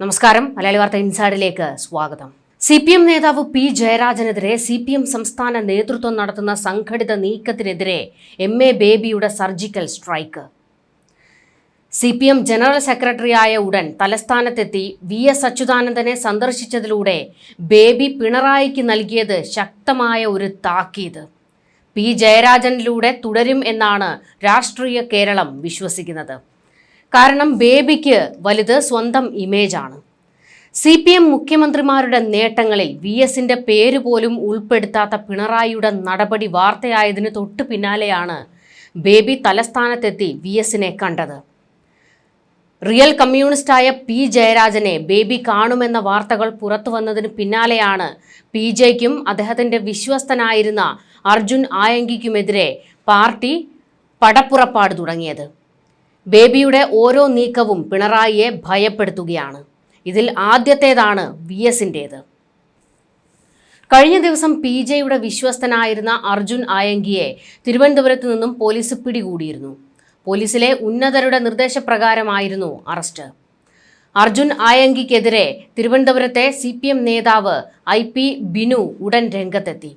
നമസ്കാരം. മലയാളി വാർത്ത ഇൻസൈഡിലേക്ക് സ്വാഗതം. സി പി എം നേതാവ് പി ജയരാജനെതിരെ സി പി എം സംസ്ഥാന നേതൃത്വം നടത്തുന്ന സംഘടിത നീക്കത്തിനെതിരെ എം എ ബേബിയുടെ surgical strike. C P M general സെക്രട്ടറിയായ ഉടൻ തലസ്ഥാനത്തെത്തി വി എസ് അച്യുതാനന്ദനെ സന്ദർശിച്ചതിലൂടെ ബേബി പിണറായിക്ക് നൽകിയത് ശക്തമായ ഒരു താക്കീത്. പി ജയരാജനിലൂടെ തുടരും എന്നാണ് രാഷ്ട്രീയ കേരളം വിശ്വസിക്കുന്നത്. കാരണം ബേബിക്ക് വലുത് സ്വന്തം ഇമേജാണ് സി പി എം മുഖ്യമന്ത്രിമാരുടെ നേട്ടങ്ങളിൽ വി എസിന്റെ പേര് പോലും ഉൾപ്പെടുത്താത്ത പിണറായിയുടെ നടപടി വാർത്തയായതിന് തൊട്ടു പിന്നാലെയാണ് ബേബി തലസ്ഥാനത്തെത്തി വി എസിനെ കണ്ടത്. റിയൽ കമ്മ്യൂണിസ്റ്റായ പി ജയരാജനെ ബേബി കാണുമെന്ന വാർത്തകൾ പുറത്തു വന്നതിന് പിന്നാലെയാണ് പി ജെക്കും അദ്ദേഹത്തിന്റെ വിശ്വസ്തനായിരുന്ന അർജുൻ ആയങ്കിക്കുമെതിരെ പാർട്ടി പടപ്പുറപ്പാട് തുടങ്ങിയത്. ബേബിയുടെ ഓരോ നീക്കവും പിണറായിയെ ഭയപ്പെടുത്തുകയാണ്. ഇതിൽ ആദ്യത്തേതാണ് വി എസിന്റേത് കഴിഞ്ഞ ദിവസം പി ജെയുടെ വിശ്വസ്തനായിരുന്ന അർജുൻ ആയങ്കിയെ തിരുവനന്തപുരത്ത് നിന്നും പോലീസ് പിടികൂടിയിരുന്നു. പോലീസിലെ ഉന്നതരുടെ നിർദ്ദേശപ്രകാരമായിരുന്നു അറസ്റ്റ്. അർജുൻ ആയങ്കിക്കെതിരെ തിരുവനന്തപുരത്തെ സി പി എം നേതാവ് ഐ പി ബിനു ഉടൻ രംഗത്തെത്തി.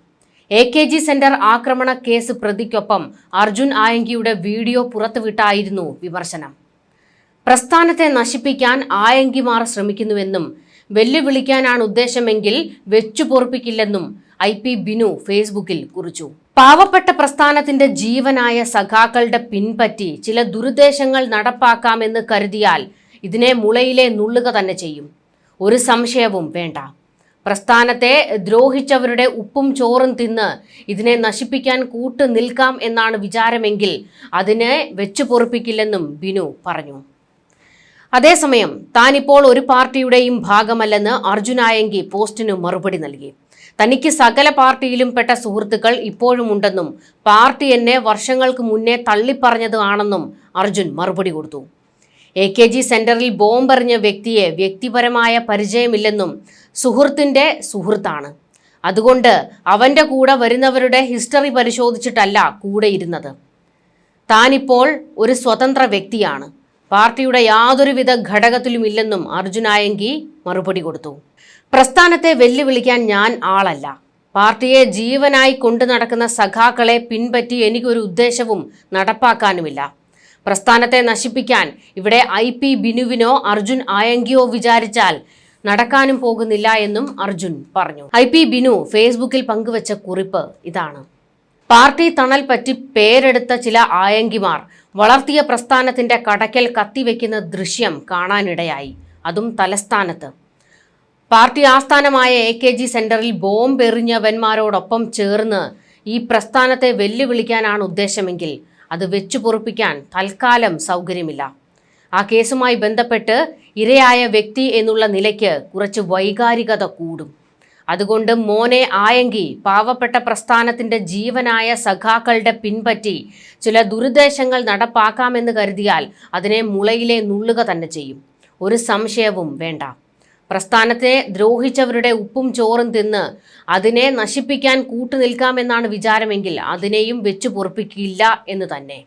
എ കെ ജി സെന്റർ ആക്രമണ കേസ് പ്രതിക്കൊപ്പം അർജുൻ ആയങ്കിയുടെ വീഡിയോ പുറത്തുവിട്ടായിരുന്നു വിമർശനം. പ്രസ്ഥാനത്തെ നശിപ്പിക്കാൻ ആയങ്കിമാർ ശ്രമിക്കുന്നുവെന്നും വെല്ലുവിളിക്കാനാണ് ഉദ്ദേശമെങ്കിൽ വെച്ചു പൊറുപ്പിക്കില്ലെന്നും ഐ പി ബിനു ഫേസ്ബുക്കിൽ കുറിച്ചു. പാവപ്പെട്ട പ്രസ്ഥാനത്തിന്റെ ജീവനായ സഖാക്കളുടെ പിൻപറ്റി ചില ദുരുദ്ദേശങ്ങൾ നടപ്പാക്കാമെന്ന് കരുതിയാൽ ഇതിനെ മുളയിലെ നുള്ളുക തന്നെ ചെയ്യും. ഒരു സംശയവും വേണ്ട. പ്രസ്ഥാനത്തെ ദ്രോഹിച്ചവരുടെ ഉപ്പും ചോറും തിന്ന് ഇതിനെ നശിപ്പിക്കാൻ കൂട്ടു നിൽക്കാം എന്നാണ് വിചാരമെങ്കിൽ അതിനെ വെച്ചു പൊറുപ്പിക്കില്ലെന്നും ബിനു പറഞ്ഞു. അതേസമയം താനിപ്പോൾ ഒരു പാർട്ടിയുടെയും ഭാഗമല്ലെന്ന് അർജുനായങ്കി പോസ്റ്റിന് മറുപടി നൽകി. തനിക്ക് സകല പാർട്ടിയിലും പെട്ട സുഹൃത്തുക്കൾ ഇപ്പോഴും ഉണ്ടെന്നും പാർട്ടി എന്നെ വർഷങ്ങൾക്ക് മുന്നേ തള്ളിപ്പറഞ്ഞതാണെന്നും അർജുൻ മറുപടി കൊടുത്തു. എ കെ ജി സെന്ററിൽ ബോംബെറിഞ്ഞ വ്യക്തിയെ വ്യക്തിപരമായ പരിചയമില്ലെന്നും സുഹൃത്തിന്റെ സുഹൃത്താണ്. അതുകൊണ്ട് അവന്റെ കൂടെ വരുന്നവരുടെ ഹിസ്റ്ററി പരിശോധിച്ചിട്ടല്ല കൂടെ ഇരുന്നത്. താനിപ്പോൾ ഒരു സ്വതന്ത്ര വ്യക്തിയാണ്. പാർട്ടിയുടെ യാതൊരുവിധ ഘടകത്തിലും ഇല്ലെന്നും അർജുനായങ്കി മറുപടി കൊടുത്തു. പ്രസ്ഥാനത്തെ വെല്ലുവിളിക്കാൻ ഞാൻ ആളല്ല. പാർട്ടിയെ ജീവനായി കൊണ്ടു നടക്കുന്ന സഖാക്കളെ പിൻപറ്റി എനിക്കൊരു ഉദ്ദേശവും നടപ്പാക്കാനുമില്ല. പ്രസ്ഥാനത്തെ നശിപ്പിക്കാൻ ഇവിടെ ഐ പി ബിനുവിനോ അർജുൻ ആയങ്കിയോ വിചാരിച്ചാൽ നടക്കാനും പോകുന്നില്ല എന്നും അർജുൻ പറഞ്ഞു. ഐ പി ബിനു ഫേസ്ബുക്കിൽ പങ്കുവച്ച കുറിപ്പ് ഇതാണ്. പാർട്ടി തണൽ പറ്റി പേരെടുത്ത ചില ആയങ്കിമാർ വളർത്തിയ പ്രസ്ഥാനത്തിന്റെ കടക്കൽ കത്തിവെക്കുന്ന ദൃശ്യം കാണാനിടയായി. അതും തലസ്ഥാനത്ത്. പാർട്ടി ആസ്ഥാനമായ എ കെ ജി സെന്ററിൽ ബോംബെറിഞ്ഞവന്മാരോടൊപ്പം ചേർന്ന് ഈ പ്രസ്ഥാനത്തെ വെല്ലുവിളിക്കാനാണ് ഉദ്ദേശമെങ്കിൽ അത് വെച്ചു പൊറുപ്പിക്കാൻ തൽക്കാലം സൗകര്യമില്ല. ആ കേസുമായി ബന്ധപ്പെട്ട് ഇരയായ വ്യക്തി എന്നുള്ള നിലയ്ക്ക് കുറച്ച് വൈകാരികത കൂടും. അതുകൊണ്ട് മോനെ ആയെങ്കി പാവപ്പെട്ട പ്രസ്ഥാനത്തിന്റെ ജീവനായ സഖാക്കളുടെ പിൻപറ്റി ചില ദുരുദ്ദേശങ്ങൾ നടപ്പാക്കാമെന്ന് കരുതിയാൽ അതിനെ മുളയിലെ നുള്ളുക തന്നെ ചെയ്യും. ഒരു സംശയവും വേണ്ട. പ്രസ്ഥാനത്തെ ദ്രോഹിച്ചവരുടെ ഉപ്പും ചോറും തിന്ന് അതിനെ നശിപ്പിക്കാൻ കൂട്ടു നിൽക്കാമെന്നാണ് വിചാരമെങ്കിൽ അതിനെയും വെച്ചു പൊറുപ്പിക്കില്ല എന്ന് തന്നെ.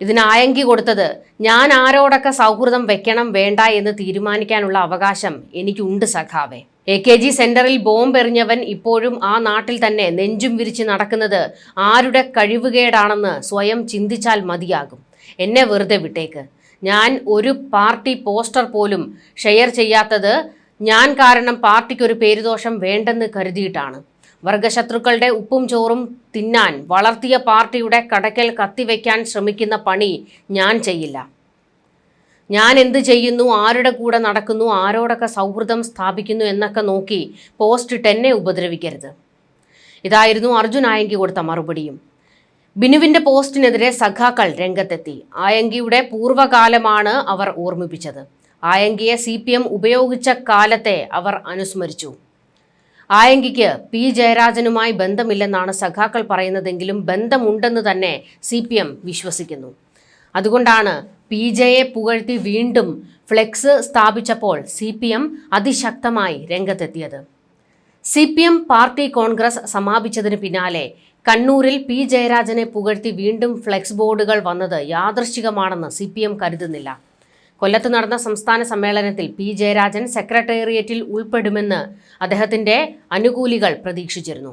ഇതിനായങ്കി കൊടുത്തത് ഞാൻ ആരോടൊക്കെ സൗഹൃദം വെക്കണം വേണ്ട എന്ന് തീരുമാനിക്കാനുള്ള അവകാശം എനിക്കുണ്ട് സഖാവേ. എ കെ ജി സെന്ററിൽ ബോംബെറിഞ്ഞവൻ ഇപ്പോഴും ആ നാട്ടിൽ തന്നെ നെഞ്ചും വിരിച്ച് നടക്കുന്നത് ആരുടെ കഴിവുകേടാണെന്ന് സ്വയം ചിന്തിച്ചാൽ മതിയാകും. എന്നെ വെറുതെ വിട്ടേക്ക്. ഞാൻ ഒരു പാർട്ടി പോസ്റ്റർ പോലും ഷെയർ ചെയ്യാത്തത് ഞാൻ കാരണം പാർട്ടിക്ക് ഒരു പേരുദോഷം വേണ്ടെന്ന് കരുതിയിട്ടാണ്. വർഗശത്രുക്കളുടെ ഉപ്പും ചോറും തിന്നാൻ വളർത്തിയ പാർട്ടിയുടെ കടക്കൽ കത്തിവെക്കാൻ ശ്രമിക്കുന്ന പണി ഞാൻ ചെയ്യില്ല. ഞാൻ എന്ത് ചെയ്യുന്നു ആരുടെ കൂടെ നടക്കുന്നു ആരോടൊക്കെ സൗഹൃദം സ്ഥാപിക്കുന്നു എന്നൊക്കെ നോക്കി പോസ്റ്റ് ഇട്ട് എന്നെ ഉപദ്രവിക്കരുത്. ഇതായിരുന്നു അർജുൻ ആയങ്കി കൊടുത്ത മറുപടിയും. ബിനുവിന്റെ പോസ്റ്റിനെതിരെ സഖാക്കൾ രംഗത്തെത്തി. ആയങ്കിയുടെ പൂർവകാലമാണ് അവർ ഓർമ്മിപ്പിച്ചത്. ആയങ്കിയെ സി പി എം ഉപയോഗിച്ച കാലത്തെ അവർ അനുസ്മരിച്ചു. ആയങ്കിക്ക് പി ജയരാജനുമായി ബന്ധമില്ലെന്നാണ് സഖാക്കൾ പറയുന്നതെങ്കിലും ബന്ധമുണ്ടെന്ന് തന്നെ സി പി എം വിശ്വസിക്കുന്നു. അതുകൊണ്ടാണ് പി ജെയെ പുകഴ്ത്തി വീണ്ടും ഫ്ലെക്സ് സ്ഥാപിച്ചപ്പോൾ സി പി എം അതിശക്തമായി രംഗത്തെത്തിയത്. C P M party congress സമാപിച്ചതിന് പിന്നാലെ കണ്ണൂരിൽ പി ജയരാജനെ പുകഴ്ത്തി വീണ്ടും ഫ്ലെക്സ് ബോർഡുകൾ വന്നത് യാദൃശ്ചികമാണെന്ന് സി പി എം കരുതുന്നില്ല. കൊല്ലത്ത് നടന്ന സംസ്ഥാന സമ്മേളനത്തിൽ പി ജയരാജൻ സെക്രട്ടേറിയറ്റിൽ ഉൾപ്പെടുമെന്ന് അദ്ദേഹത്തിന്റെ അനുകൂലികൾ പ്രതീക്ഷിച്ചിരുന്നു.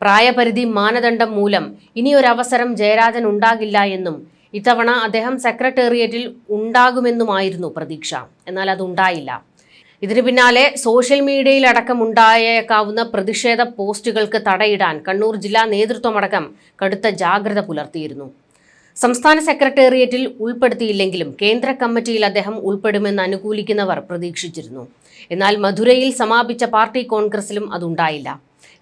പ്രായപരിധി മാനദണ്ഡം മൂലം ഇനിയൊരവസരം ജയരാജൻ ഉണ്ടാകില്ല എന്നും ഇത്തവണ അദ്ദേഹം സെക്രട്ടേറിയറ്റിൽ ഉണ്ടാകുമെന്നുമായിരുന്നു പ്രതീക്ഷ. എന്നാൽ അതുണ്ടായില്ല ഇതിനു പിന്നാലെ സോഷ്യൽ മീഡിയയിലടക്കം ഉണ്ടായേക്കാവുന്ന പ്രതിഷേധ പോസ്റ്റുകൾക്ക് തടയിടാൻ കണ്ണൂർ ജില്ലാ നേതൃത്വമടക്കം കടുത്ത ജാഗ്രത പുലർത്തിയിരുന്നു. സംസ്ഥാന സെക്രട്ടേറിയറ്റിൽ ഉൾപ്പെടുത്തിയില്ലെങ്കിലും കേന്ദ്ര കമ്മിറ്റിയിൽ അദ്ദേഹം ഉൾപ്പെടുമെന്ന് അനുകൂലിക്കുന്നവർ പ്രതീക്ഷിച്ചിരുന്നു. എന്നാൽ മധുരയിൽ സമാപിച്ച പാർട്ടി കോൺഗ്രസിലും അതുണ്ടായില്ല.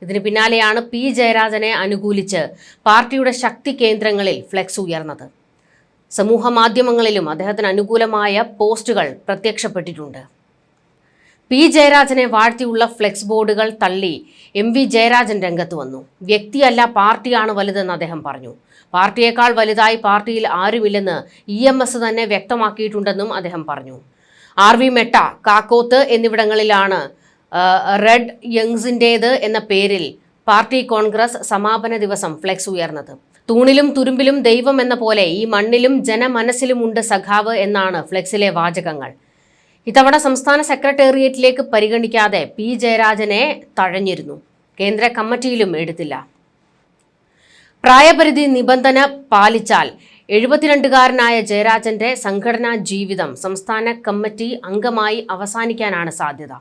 ഇതിന് പിന്നാലെയാണ് പി ജയരാജനെ അനുകൂലിച്ച് പാർട്ടിയുടെ ശക്തി കേന്ദ്രങ്ങളിൽ ഫ്ലെക്സ് ഉയർന്നത്. സമൂഹ മാധ്യമങ്ങളിലും അദ്ദേഹത്തിന് അനുകൂലമായ പോസ്റ്റുകൾ പ്രത്യക്ഷപ്പെട്ടിട്ടുണ്ട്. പി ജയരാജനെ വാഴ്ത്തിയുള്ള ഫ്ലെക്സ് ബോർഡുകൾ തള്ളി എം വി ജയരാജൻ രംഗത്ത് വന്നു. വ്യക്തിയല്ല പാർട്ടിയാണ് വലുതെന്ന് അദ്ദേഹം പറഞ്ഞു. പാർട്ടിയേക്കാൾ വലുതായി പാർട്ടിയിൽ ആരുമില്ലെന്ന് ഇ എം എസ് തന്നെ വ്യക്തമാക്കിയിട്ടുണ്ടെന്നും അദ്ദേഹം പറഞ്ഞു. ആർ വി മെട്ട കാക്കോത്ത് എന്നിവിടങ്ങളിലാണ് റെഡ് യങ്സിന്റേത് എന്ന പേരിൽ പാർട്ടി കോൺഗ്രസ് സമാപന ദിവസം ഫ്ലെക്സ് ഉയർന്നത്. തൂണിലും തുരുമ്പിലും ദൈവം എന്ന പോലെ ഈ മണ്ണിലും ജനമനസ്സിലുമുണ്ട് സഖാവ് എന്നാണ് ഫ്ലെക്സിലെ വാചകങ്ങൾ. ഇത്തവണ സംസ്ഥാന സെക്രട്ടേറിയറ്റിലേക്ക് പരിഗണിക്കാതെ പി ജയരാജനെ തഴഞ്ഞിരുന്നു. കേന്ദ്ര കമ്മിറ്റിയിലും എടുത്തില്ല. പ്രായപരിധി നിബന്ധന പാലിച്ചാൽ എഴുപത്തിരണ്ടുകാരനായ ജയരാജന്റെ സംഘടനാ ജീവിതം സംസ്ഥാന കമ്മിറ്റി അംഗമായി അവസാനിക്കാനാണ് സാധ്യത.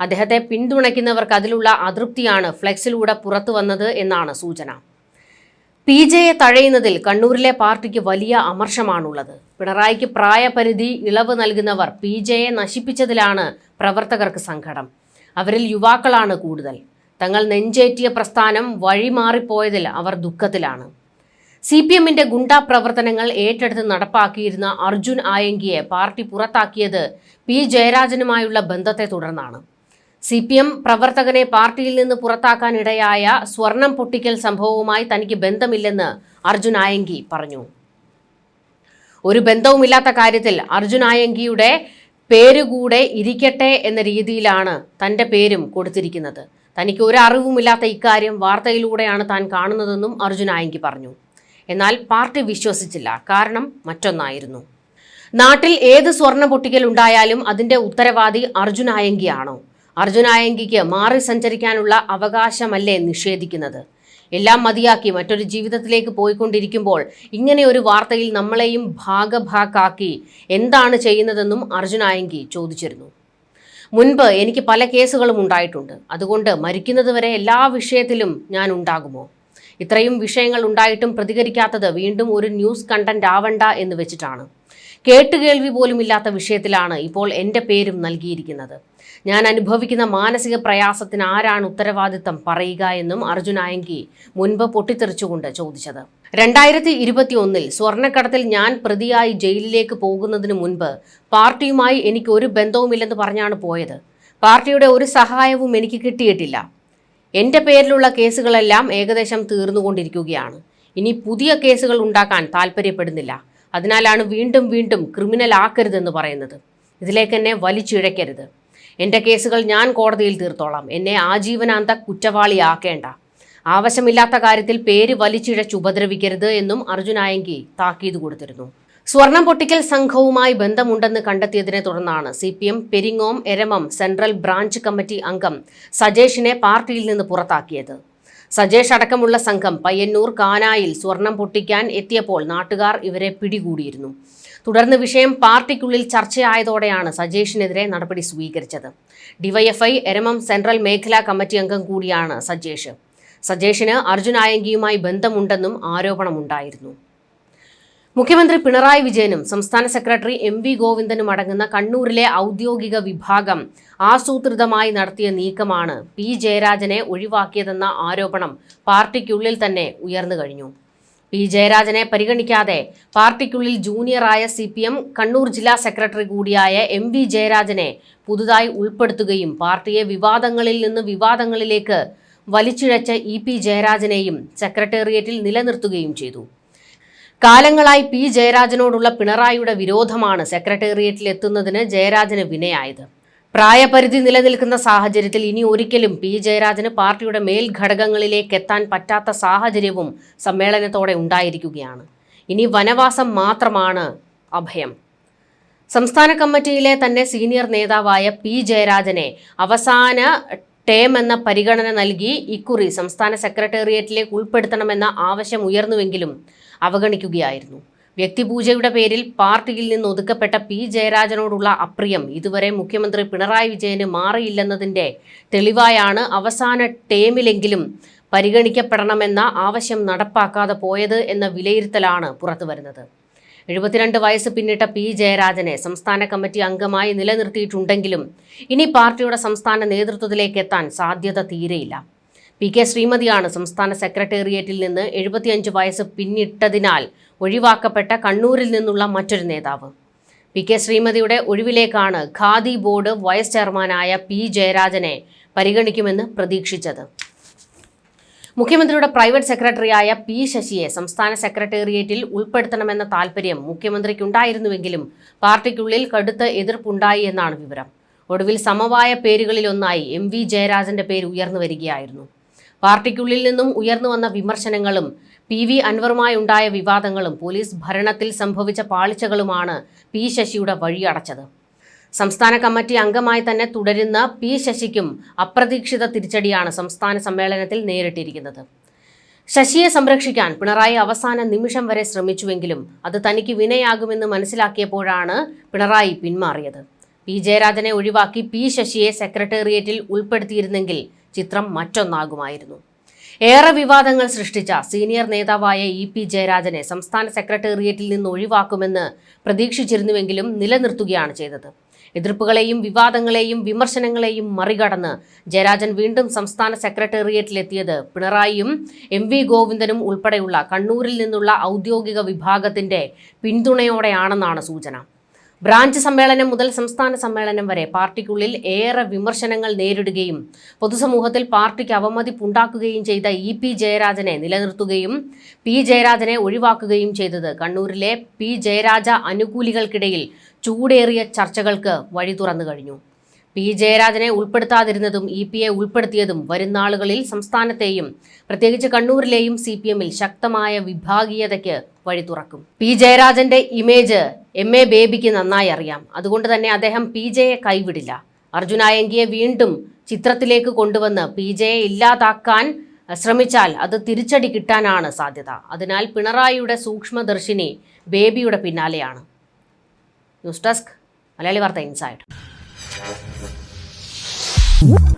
അദ്ദേഹത്തെ പിന്തുണയ്ക്കുന്നവർക്ക് അതിലുള്ള അതൃപ്തിയാണ് ഫ്ലെക്സിലൂടെ പുറത്തു വന്നത് എന്നാണ് സൂചന. പി ജെയെ തഴയുന്നതിൽ കണ്ണൂരിലെ പാർട്ടിക്ക് വലിയ അമർഷമാണുള്ളത്. പിണറായിക്ക് പ്രായപരിധി ഇളവ് നൽകുന്നവർ പി ജെയെ നശിപ്പിച്ചതിലാണ് പ്രവർത്തകർക്ക് സങ്കടം. അവരിൽ യുവാക്കളാണ് കൂടുതൽ. തങ്ങൾ നെഞ്ചേറ്റിയ പ്രസ്ഥാനം വഴിമാറിപ്പോയതിൽ അവർ ദുഃഖത്തിലാണ്. സി പി എമ്മിന്റെ ഗുണ്ടാ പ്രവർത്തനങ്ങൾ ഏറ്റെടുത്ത് നടപ്പാക്കിയിരുന്ന അർജുൻ ആയങ്കിയെ പാർട്ടി പുറത്താക്കിയത് പി. ജയരാജനുമായുള്ള ബന്ധത്തെ തുടർന്നാണ്. സി പി എം പ്രവർത്തകനെ പാർട്ടിയിൽ നിന്ന് പുറത്താക്കാനിടയായ സ്വർണം പൊട്ടിക്കൽ സംഭവവുമായി തനിക്ക് ബന്ധമില്ലെന്ന് അർജുൻ ആയങ്കി പറഞ്ഞു. ഒരു ബന്ധവുമില്ലാത്ത കാര്യത്തിൽ അർജുൻ പേര് കൂടെ ഇരിക്കട്ടെ എന്ന രീതിയിലാണ് തന്റെ പേരും കൊടുത്തിരിക്കുന്നത്. തനിക്ക് ഒരു അറിവുമില്ലാത്ത ഇക്കാര്യം വാർത്തയിലൂടെയാണ് താൻ കാണുന്നതെന്നും അർജുൻ ആയങ്കി പറഞ്ഞു. എന്നാൽ പാർട്ടി വിശ്വസിച്ചില്ല. കാരണം മറ്റൊന്നായിരുന്നു. നാട്ടിൽ ഏത് സ്വർണ പൊട്ടിക്കൽ ഉണ്ടായാലും അതിന്റെ ഉത്തരവാദി അർജുൻ ആയങ്കിയാണോ. അർജുൻ ആയങ്കിക്ക് മാറി സഞ്ചരിക്കാനുള്ള അവകാശമല്ലേ നിഷേധിക്കുന്നത്? എല്ലാം മതിയാക്കി മറ്റൊരു ജീവിതത്തിലേക്ക് പോയിക്കൊണ്ടിരിക്കുമ്പോൾ ഇങ്ങനെ ഒരു വാർത്തയിൽ നമ്മളെയും ഭാഗഭാക്കാക്കി എന്താണ് ചെയ്യുന്നതെന്നും അർജുൻ ആയങ്കി ചോദിച്ചിരുന്നു. മുൻപ് എനിക്ക് പല കേസുകളും ഉണ്ടായിട്ടുണ്ട്. അതുകൊണ്ട് മരിക്കുന്നതുവരെ എല്ലാ വിഷയത്തിലും ഞാൻ ഉണ്ടാകുമോ? ഇത്രയും വിഷയങ്ങൾ ഉണ്ടായിട്ടും പ്രതികരിക്കാത്തത് വീണ്ടും ഒരു ന്യൂസ് കണ്ടന്റ് ആവണ്ട എന്ന് വെച്ചിട്ടാണ്. കേട്ടുകേൾവി പോലും ഇല്ലാത്ത വിഷയത്തിലാണ് ഇപ്പോൾ എന്റെ പേരും നൽകിയിരിക്കുന്നത്. ഞാൻ അനുഭവിക്കുന്ന മാനസിക പ്രയാസത്തിന് ആരാണ് ഉത്തരവാദിത്തം പറയുക എന്നും അർജുൻ ആയങ്കി മുൻപ് പൊട്ടിത്തെറിച്ചുകൊണ്ട് ചോദിച്ചത്. രണ്ടായിരത്തി ഇരുപത്തി ഒന്നിൽ സ്വർണക്കടത്തിൽ ഞാൻ പ്രതിയായി ജയിലിലേക്ക് പോകുന്നതിന് മുൻപ് പാർട്ടിയുമായി എനിക്ക് ഒരു ബന്ധവുമില്ലെന്ന് പറഞ്ഞാണ് പോയത്. പാർട്ടിയുടെ ഒരു സഹായവും എനിക്ക് കിട്ടിയിട്ടില്ല. എന്റെ പേരിലുള്ള കേസുകളെല്ലാം ഏകദേശം തീർന്നുകൊണ്ടിരിക്കുകയാണ്. ഇനി പുതിയ കേസുകൾ ഉണ്ടാക്കാൻ താല്പര്യപ്പെടുന്നില്ല. അതിനാലാണ് വീണ്ടും വീണ്ടും ക്രിമിനൽ ആക്കരുതെന്ന് പറയുന്നത്. ഇതിലേക്ക് എന്നെ വലിച്ചിഴക്കരുത്. എന്റെ കേസുകൾ ഞാൻ കോടതിയിൽ തീർത്തോളാം. എന്നെ ആജീവനാന്ത കുറ്റവാളിയാക്കേണ്ട. ആവശ്യമില്ലാത്ത കാര്യത്തിൽ പേര് വലിച്ചിഴച്ച് ഉപദ്രവിക്കരുത് എന്നും അർജുനായങ്കി താക്കീത് കൊടുത്തിരുന്നു. സ്വർണം പൊട്ടിക്കൽ സംഘവുമായി ബന്ധമുണ്ടെന്ന് കണ്ടെത്തിയതിനെ തുടർന്നാണ് C P M Peringome Eramam central branch committee അംഗം സജേഷിനെ പാർട്ടിയിൽ നിന്ന് പുറത്താക്കിയത്. സജേഷ് അടക്കമുള്ള സംഘം പയ്യന്നൂർ കാനായിൽ സ്വർണം പൊട്ടിക്കാൻ എത്തിയപ്പോൾ നാട്ടുകാർ ഇവരെ പിടികൂടിയിരുന്നു. തുടർന്ന് വിഷയം പാർട്ടിക്കുള്ളിൽ ചർച്ചയായതോടെയാണ് സജേഷിനെതിരെ നടപടി സ്വീകരിച്ചത്. ഡിവൈഎഫ്ഐ എരമം സെൻട്രൽ മേഖലാ കമ്മിറ്റി അംഗം കൂടിയാണ് സജേഷ്. സജേഷിന് അർജുൻ ആയങ്കിയുമായി ബന്ധമുണ്ടെന്നും ആരോപണമുണ്ടായിരുന്നു. മുഖ്യമന്ത്രി പിണറായി വിജയനും സംസ്ഥാന സെക്രട്ടറി എം വി ഗോവിന്ദനും അടങ്ങുന്ന കണ്ണൂരിലെ ഔദ്യോഗിക വിഭാഗം ആസൂത്രിതമായി നടത്തിയ നീക്കമാണ് പി ജയരാജനെ ഒഴിവാക്കിയതെന്ന ആരോപണം പാർട്ടിക്കുള്ളിൽ തന്നെ ഉയർന്നു കഴിഞ്ഞു. പി ജയരാജനെ പരിഗണിക്കാതെ പാർട്ടിക്കുള്ളിൽ ജൂനിയറായ സി പി എം കണ്ണൂർ ജില്ലാ സെക്രട്ടറി കൂടിയായ എം വി ജയരാജനെ പുതുതായി ഉൾപ്പെടുത്തുകയും പാർട്ടിയെ വിവാദങ്ങളിൽ നിന്ന് വിവാദങ്ങളിലേക്ക് വലിച്ചിഴച്ച ഇ പി ജയരാജനെയും സെക്രട്ടേറിയറ്റിൽ നിലനിർത്തുകയും ചെയ്തു. കാലങ്ങളായി പി. ജയരാജനോടുള്ള പിണറായിയുടെ വിരോധമാണ് സെക്രട്ടേറിയറ്റിൽ എത്തുന്നതിന് ജയരാജന് വിനയായത്. പ്രായപരിധി നിലനിൽക്കുന്ന സാഹചര്യത്തിൽ ഇനി ഒരിക്കലും പി. ജയരാജന് പാർട്ടിയുടെ മേൽഘടകങ്ങളിലേക്ക് എത്താൻ പറ്റാത്ത സാഹചര്യവും സമ്മേളനത്തോടെ ഉണ്ടായിരിക്കുകയാണ്. ഇനി വനവാസം മാത്രമാണ് അഭയം. സംസ്ഥാന കമ്മിറ്റിയിലെ തന്നെ സീനിയർ നേതാവായ പി. ജയരാജനെ അവസാന ടേം എന്ന പരിഗണന നൽകി ഇക്കുറി സംസ്ഥാന സെക്രട്ടേറിയറ്റിലേക്ക് ഉൾപ്പെടുത്തണമെന്ന ആവശ്യം ഉയർന്നുവെങ്കിലും അവഗണിക്കുകയായിരുന്നു. വ്യക്തിപൂജയുടെ പേരിൽ പാർട്ടിയിൽ നിന്ന് ഒതുക്കപ്പെട്ട പി. ജയരാജനോടുള്ള അപ്രിയം ഇതുവരെ മുഖ്യമന്ത്രി പിണറായി വിജയന് മാറിയില്ലെന്നതിന്റെ തെളിവായാണ് അവസാന ടേമിലെങ്കിലും പരിഗണിക്കപ്പെടണമെന്ന ആവശ്യം നടപ്പാക്കാതെ പോയത് എന്ന വിലയിരുത്തലാണ് പുറത്തുവരുന്നത്. എഴുപത്തിരണ്ട് വയസ്സ് പിന്നിട്ട പി. ജയരാജനെ സംസ്ഥാന കമ്മിറ്റി അംഗമായി നിലനിർത്തിയിട്ടുണ്ടെങ്കിലും ഇനി പാർട്ടിയുടെ സംസ്ഥാന നേതൃത്വത്തിലേക്ക് എത്താൻ സാധ്യത തീരെയില്ല. പി. കെ. ശ്രീമതിയാണ് സംസ്ഥാന സെക്രട്ടേറിയറ്റിൽ നിന്ന് എഴുപത്തിയഞ്ച് വയസ്സ് പിന്നിട്ടതിനാൽ ഒഴിവാക്കപ്പെട്ട കണ്ണൂരിൽ നിന്നുള്ള മറ്റൊരു നേതാവ്. പി. കെ. ശ്രീമതിയുടെ ഒഴിവിലേക്കാണ് ഖാദി ബോർഡ് വൈസ് ചെയർമാനായ പി. ജയരാജനെ പരിഗണിക്കുമെന്ന് പ്രതീക്ഷിച്ചത്. മുഖ്യമന്ത്രിയുടെ പ്രൈവറ്റ് സെക്രട്ടറിയായ പി ശശിയെ സംസ്ഥാന സെക്രട്ടേറിയറ്റിൽ ഉൾപ്പെടുത്തണമെന്ന താൽപ്പര്യം മുഖ്യമന്ത്രിക്കുണ്ടായിരുന്നുവെങ്കിലും പാർട്ടിക്കുള്ളിൽ കടുത്ത എതിർപ്പുണ്ടായി എന്നാണ് വിവരം. ഒടുവിൽ സമവായ പേരുകളിലൊന്നായി എം വി ജയരാജന്റെ പേര് ഉയർന്നു വരികയായിരുന്നു. പാർട്ടിക്കുള്ളിൽ നിന്നും ഉയർന്നു വന്ന വിമർശനങ്ങളും പി വി അൻവറുമായുണ്ടായ വിവാദങ്ങളും പോലീസ് ഭരണത്തിൽ സംഭവിച്ച പാളിച്ചകളുമാണ് പി ശശിയുടെ വഴിയടച്ചത്. സംസ്ഥാന കമ്മിറ്റി അംഗമായി തന്നെ തുടരുന്ന പി ശശിക്കും അപ്രതീക്ഷിത തിരിച്ചടിയാണ് സംസ്ഥാന സമ്മേളനത്തിൽ നേരിട്ടിരിക്കുന്നത്. ശശിയെ സംരക്ഷിക്കാൻ പിണറായി അവസാന നിമിഷം വരെ ശ്രമിച്ചുവെങ്കിലും അത് തനിക്ക് വിനയാകുമെന്ന് മനസ്സിലാക്കിയപ്പോഴാണ് പിണറായി പിന്മാറിയത്. പി ജയരാജനെ ഒഴിവാക്കി പി ശശിയെ സെക്രട്ടേറിയറ്റിൽ ഉൾപ്പെടുത്തിയിരുന്നെങ്കിൽ ചിത്രം മറ്റൊന്നാകുമായിരുന്നു. ഏറെ വിവാദങ്ങൾ സൃഷ്ടിച്ച സീനിയർ നേതാവായ ഇ പി ജയരാജനെ സംസ്ഥാന സെക്രട്ടേറിയറ്റിൽ നിന്ന് ഒഴിവാക്കുമെന്ന് പ്രതീക്ഷിച്ചിരുന്നുവെങ്കിലും നിലനിർത്തുകയാണ് ചെയ്തത്. എതിർപ്പുകളെയും വിവാദങ്ങളെയും വിമർശനങ്ങളെയും മറികടന്ന് ജയരാജൻ വീണ്ടും സംസ്ഥാന സെക്രട്ടേറിയറ്റിലെത്തിയത് പിണറായിയും എം വി ഗോവിന്ദനും ഉൾപ്പെടെയുള്ള കണ്ണൂരിൽ നിന്നുള്ള ഔദ്യോഗിക വിഭാഗത്തിന്റെ പിന്തുണയോടെയാണെന്നാണ് സൂചന. ബ്രാഞ്ച് സമ്മേളനം മുതൽ സംസ്ഥാന സമ്മേളനം വരെ പാർട്ടിക്കുള്ളിൽ ഏറെ വിമർശനങ്ങൾ നേരിടുകയും പൊതുസമൂഹത്തിൽ പാർട്ടിക്ക് അവമതിപ്പുണ്ടാക്കുകയും ചെയ്ത ഇ പി ജയരാജനെ നിലനിർത്തുകയും പി ജയരാജനെ ഒഴിവാക്കുകയും ചെയ്തത് കണ്ണൂരിലെ പി ജയരാജ അനുകൂലികൾക്കിടയിൽ ചൂടേറിയ ചർച്ചകൾക്ക് വഴി തുറന്നു കഴിഞ്ഞു. പി ജയരാജനെ ഉൾപ്പെടുത്താതിരുന്നതും ഇ പി എ ഉൾപ്പെടുത്തിയതും വരുന്നാളുകളിൽ സംസ്ഥാനത്തെയും പ്രത്യേകിച്ച് കണ്ണൂരിലെയും സി പി എമ്മിൽ ശക്തമായ വിഭാഗീയതയ്ക്ക് വഴി തുറക്കും. പി ജയരാജന്റെ ഇമേജ് എം എ ബേബിക്ക് നന്നായി അറിയാം. അതുകൊണ്ട് തന്നെ അദ്ദേഹം പി ജെയെ കൈവിടില്ല. അർജുനായങ്കിയെ വീണ്ടും ചിത്രത്തിലേക്ക് കൊണ്ടുവന്ന് പി ജെയെ ഇല്ലാതാക്കാൻ ശ്രമിച്ചാൽ അത് തിരിച്ചടി കിട്ടാനാണ് സാധ്യത. അതിനാൽ പിണറായിയുടെ സൂക്ഷ്മദർശിനി ബേബിയുടെ പിന്നാലെയാണ്. ന്യൂസ് ഡെസ്ക് മലയാളി വാർത്ത ഇൻസൈഡ്. Whoop.